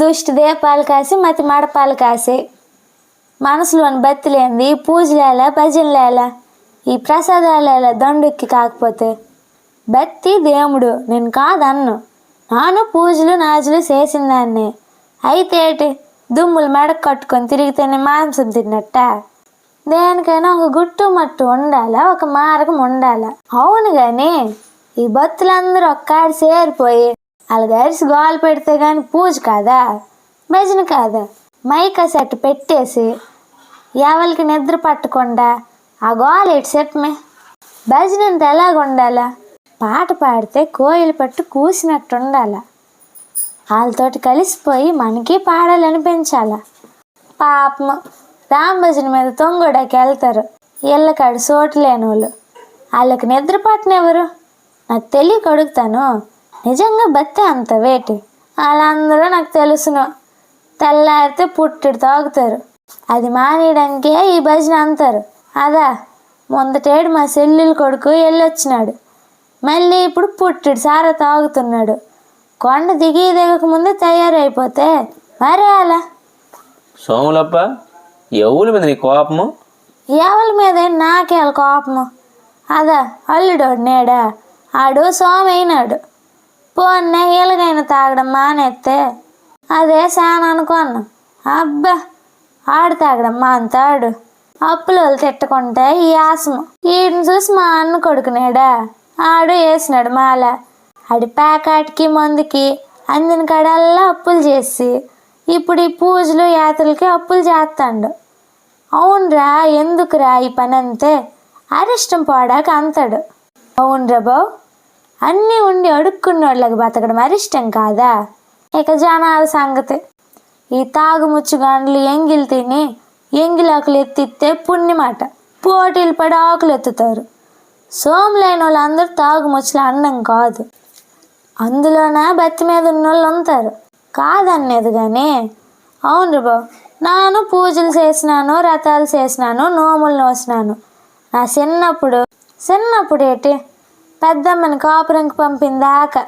దుష్టి దీపాలు కాసి మతి మడపాలు కాసి. మనసులోని బతిలేంది పూజలేలా భజనలేలా ఈ ప్రసాదాలేలా దండుక్కి కాకపోతే. బత్తి దేవుడు నేను కాదన్ను. నాను పూజలు నాజులు చేసిన దాన్ని. అయితే దుమ్ములు మెడకు కట్టుకొని తిరిగితేనే మాంసం తిన్నట్ట. దేనికైనా ఒక గుట్టు మట్టు ఉండాలా ఒక మార్గం ఉండాలా? అవును కానీ ఈ భక్తులందరూ ఒక్కాడి చేరిపోయి వాళ్ళ గరిసి గోలు పెడితే కానీ పూజ కాదా? భజన కాదా? మైక సెట్ పెట్టేసి ఎవరికి నిద్ర పట్టకుండా ఆ గోల ఇటు సెట్మే భజన అంత ఎలాగ ఉండాలా? పాట పాడితే కోయిలు పట్టు కూసినట్టు ఉండాలా? వాళ్ళతోటి కలిసిపోయి మనకి పాడాలనిపించాలా పాపం రామ్ భజన మీద తొంగుడకి వెళ్తారు. వీళ్ళకాడు సోటు లేని వాళ్ళు వాళ్ళకి నిద్ర పట్టనెవరు నాకు తెలియక అడుగుతాను. నిజంగా బత్తే అంత వేటి. వాళ్ళందరూ నాకు తెలుసును. తెల్లారితే పుట్టుడు తాగుతారు. అది మానేయడానికే ఈ భజన అంటారు అదా ముందటేడు మా సెల్లుల కొడుకు వెళ్ళొచ్చినాడు మళ్ళీ ఇప్పుడు పుట్టుడు సారా తాగుతున్నాడు. కొండ దిగి దిగక ముందే తయారైపోతే మరే అలా సోములప్ప ఎవరి మీద నీ కోపము? ఎవరి మీద నాకేళ్ళ కోపము? అదా అల్లుడోడు నేడా? ఆడు సోమైనాడు పోన్నే ఎలుగైన తాగడం మానేస్తే అదే శాన అనుకోను అబ్బా ఆడు తాగడం మాంతాడు. అప్పులు తిట్టకుంటే ఈ ఆసము ఈయన చూసి మా అన్న కొడుకునేడా? ఆడు వేసినాడు మాల. ఆడి ప్యాకాటికి మందుకి అందిన కడల్లా అప్పులు చేసి ఇప్పుడు ఈ పూజలు యాత్రలకి అప్పులు చేస్తాడు. అవునరా ఎందుకురా ఈ పని అంతే అరిష్టం పోడాక అంతాడు. అవునరా బావు. అన్నీ ఉండి అడుక్కున్నోళ్ళకి బతకడం అరిష్టం కాదా? ఇక జనాల సంగతి. ఈ తాగుముచ్చుగాండ్లు గాండ్లు ఎంగిల్ తిని ఎంగిలాకులు ఎత్తిస్తే పుణ్యమాట. పోటీలు పడి ఆకులు ఎత్తుతారు. సోములైన వాళ్ళందరూ తాగుముచ్చుల అన్నం కాదు. అందులోన బత్తి మీద ఉన్న వాళ్ళు ఉంటారు. కాదనేది కానీ అవును బాబు నాను పూజలు చేసినాను రథాలు చేసినాను నోములు నోసినాను. నా చిన్నప్పుడు చిన్నప్పుడు ఏంటి? పెద్దమ్మని కాపురంకి పంపిందాక.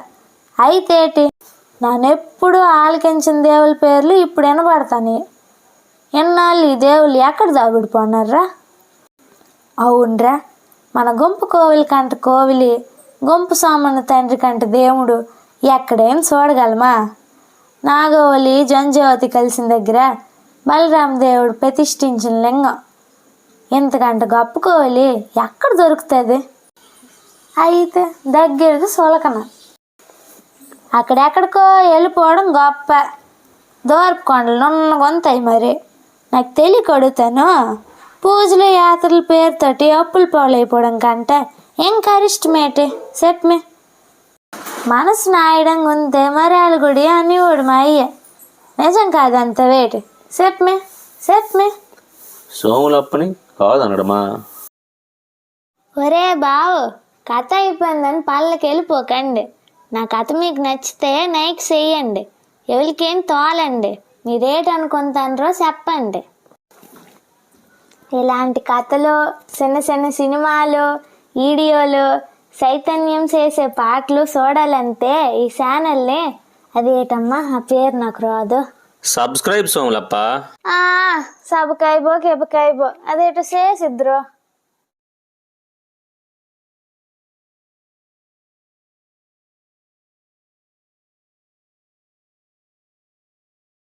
అయితేటి నానెప్పుడు ఆలకించిన దేవుల పేర్లు ఇప్పుడు వినబడతాను. ఎన్నాళ్ళు ఈ దేవుళ్ళు ఎక్కడ దాగుడిపోన్నారా అవునరా మన గుంపు కోవిలి కంట కోవిలి గుంపు సామాన్య తండ్రి కంట దేవుడు ఎక్కడేం చూడగలమా? నాగవలి జంజావతి కలిసిన దగ్గర బలరామ దేవుడు ప్రతిష్ఠించిన లింగం. ఇంతకంట గొప్ప కోవిలి ఎక్కడ దొరుకుతుంది? అయితే దగ్గరది సొలకన. అక్కడెక్కడికో వెళ్ళిపోవడం గొప్ప. దూరపు కొండలు నున్నగా ఉంటాయి మరి. నాకు తెలియక అడుగుతాను పూజలు యాత్రల పేరుతోటి అప్పులు పాలైపోవడం కంటే ఇంకా ఇష్టమేటి చెప్పమే. మనసు నాయడంగా ఉంటే మర్యాల గుడి అని వాడు మా అయ్య. నిజం కాదంత వేటి. చెప్పమే. చెప్పమే. సోములప్పని కాదనడమా? ఒరే బావు కథ అయిపోయిందని పళ్ళకి వెళ్ళిపోకండి. నా కథ మీకు నచ్చితే నైక్ చేయండి. ఎవరికేం తోలండి. మీరేటి అనుకుంటారో చెప్పండి. ఇలాంటి కథలు చిన్న చిన్న సినిమాలు వీడియోలు చైతన్యం చేసే పాటలు చూడాలంటే ఈ ఛానల్ని అదేటమ్మా ఆ పేరు నాకు రాదు. సబ్స్క్రైబ్ సోములప్ప. ఆ సబకాయబో కెబకాయబో అదేటో చేసిద్రు